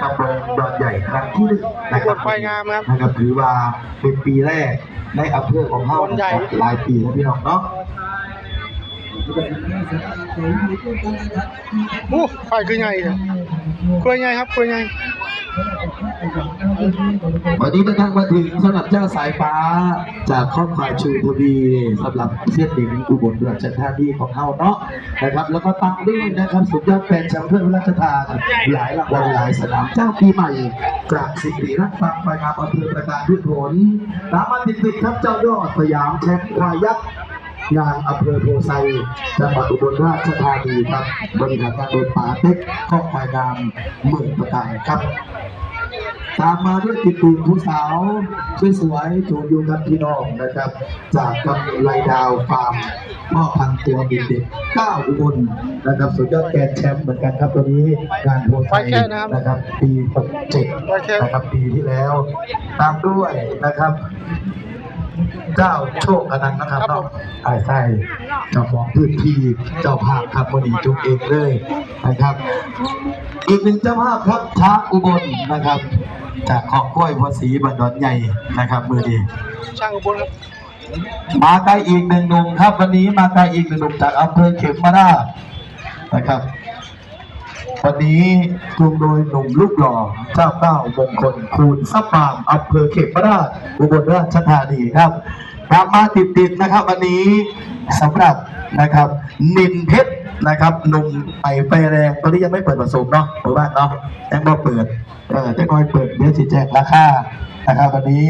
ตำบลดอนใหญ่ครั้งที่หนึ่งนะครับควายงามครับนะครับถือว่าเป็นปีแรกในอำเภอของเฮาดอนใหญ่หลายปีแล้วพี่น้องเนาะโอ้ควายคือไงเนี่ยควายไงครับควายไง วันนี้เดินทางมาถึงสำหรับเจ้าสายฟ้า จากครอบครัวชูทวีสำหรับเสียดหนิงอุบลราชธานีของเฮาเนาะนะครับ แล้วก็ตามด้วยนะครับสุดยอดแฟนแชมป์เพื่อนราชทานหลายรางวัลหลายสนามเจ้าปีใหม่กราบสิริรัตน์ฟังไปงามอำเภอประการพืชผลตามมาติดๆครับเจ้ายอดสยามแชมป์ควายยักษ์ งานอำเภอโพไซจังหวัดอุบลราชธานีครับบริการการโดยป่าเต็กข้อควายงามเมืองประการครับ ตามมาด้วยติดตีผู้สาวสวยๆจูนอยู่กับพี่น้องนะครับ จากกำไรดาวฟาร์มพ่อพันตัวบินเด็กก้าอุบลนะครับสุดยอดแกนด์แชมป์เหมือนกันครับตัวนี้งานโพไซนะครับ ปี67นะครับปีที่แล้ว ตามด้วยนะครับ เจ้าโชคอนันต์นะครับครับผมเนาะไอ้ใช่เจ้าของพื้นที่เจ้าภาพครับวันนี้จุกเองเลยนะครับ อีกหนึ่งเจ้าภาพครับช้างอุบลนะครับ จากขอบกล้วยพัวศรีบันดอนใหญ่นะครับมือดีช่างอุบลครับมาไกลอีกหนึ่งหนุ่มครับ วันนี้มาไกลอีกหนึ่งหนุ่มจากอำเภอเขมราชนะครับ วันนี้จูงโดยหนุ่มลูกหล่อเจ้าเก้ามงคลคูณซับปามอำเภอเขมราชอุบลราชธานีครับตามมาติดๆนะครับ วันนี้สำหรับนะครับ นินเพชรนะครับหนุ่มไอไฟแรงตอนนี้ยังไม่เปิดผสมเนาะหรือว่านเนาะยังไม่เปิดเออจะน้อยเปิดเดี๋ยวสิแจกราคานะครับวันนี้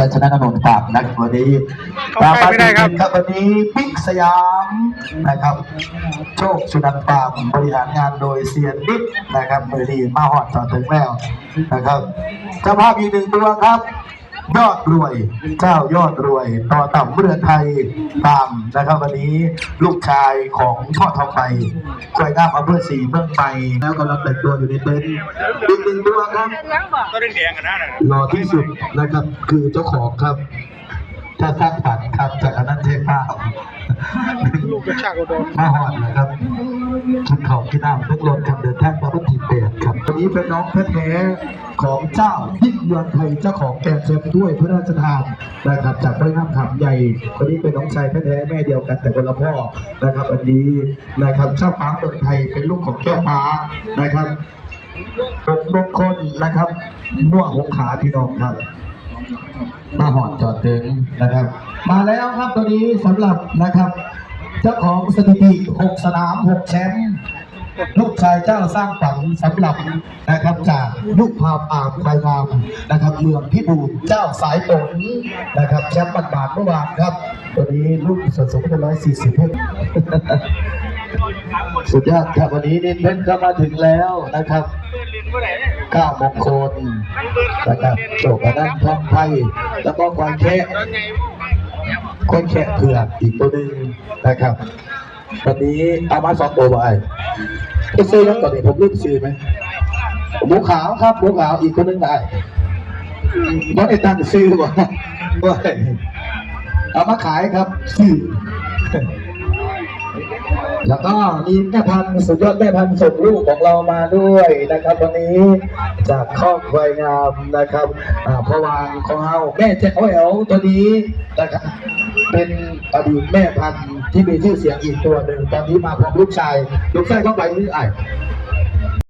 ชัยชนะนนท์ปราบนักวันนี้เข้าใกล้ไม่ได้ครับครับวันนี้บิ๊กสยามนะครับ โชคสุนันท์ปราบบริหารงานโดยเซียนบิ๊กนะครับมือดีมาหอดต่อถึงแล้วนะครับเจ้าภาพอีกหนึ่งตัวครับ ยอดรวย เจ้ายอดรวย ต่อต่ำเรือไทยตามนะครับ วันนี้ลูกชายของพ่อทองไปควายงามอำเภอสีเมืองไปแล้วกำลังแต่งตัวอยู่ในเต็นท์อีกหนึ่งตัวครับก็แดงๆกันนะน่ะหล่อที่สุดนะครับคือเจ้าของครับถ้าสร้างฝันครับจากอนันต์เทพภาพลูกกระชากอุดรมาหอดนะครับชุดเขาที่น้ำนักลนครับเดินทาง นี้เป็นน้องแท้ๆของเจ้ายิ่งยวนไทยเจ้าของแกนเซมด้วยพระราชทานนะครับจากพระนามขามใหญ่วันนี้เป็นน้องชายแท้ๆแม่เดียวกันแต่คนละพ่อนะครับอันนี้นะครับเจ้าฟ้าเมืองไทยเป็นลูกของแก้วฟ้านะครับเป็นมงคลนะครับมั่วหงขาพี่น้องครับมาหอดจอดถึงนะครับ มาแล้วครับตัวนี้สำหรับนะครับ เจ้าของสถิติ 6 สนาม 6 แชมป์ ลูกชายเจ้าสร้างฝันสำหรับนะครับจากลูกพาปามควายงามนะครับเมืองพิบูลเจ้าสายฝนนะครับแชมป์บัตรบาทเมื่อวานครับตัวนี้ลูกส่วนสูงเป็นร้อยสี่สิบสุดยอดครับวันนี้นินเพ้นก็มาถึงแล้วนะครับเก้ามงคลนะครับโจกระนั้นทองไทยแล้วก็ควายแค่ควายแค่เผือกอีกตัวหนึ่งนะครับวันนี้เอามาสองตัวไป ก็ซื้อแล้วก่อนเนี้ผมเลือกซื้อไหมหมูขาวครับหมูขาวอีกคนนึงได้ยังไอ้ตั้งซื้อวะว่เอามาขายครับซื้อ แล้วก็มีแม่พันธุ์สุดยอดแม่พันธุ์ส่งลูกของเรามาด้วยนะครับ วันนี้จากครอบควายงามนะครับพวางของเราแม่แจ๋วแอ๋วตัวนี้นะครับเป็นอดีตแม่พันธุ์ที่มีชื่อเสียงอีกตัวหนึ่งตอนนี้มาพร้อมลูกชายลูกชายเข้าไปนี่ไอ้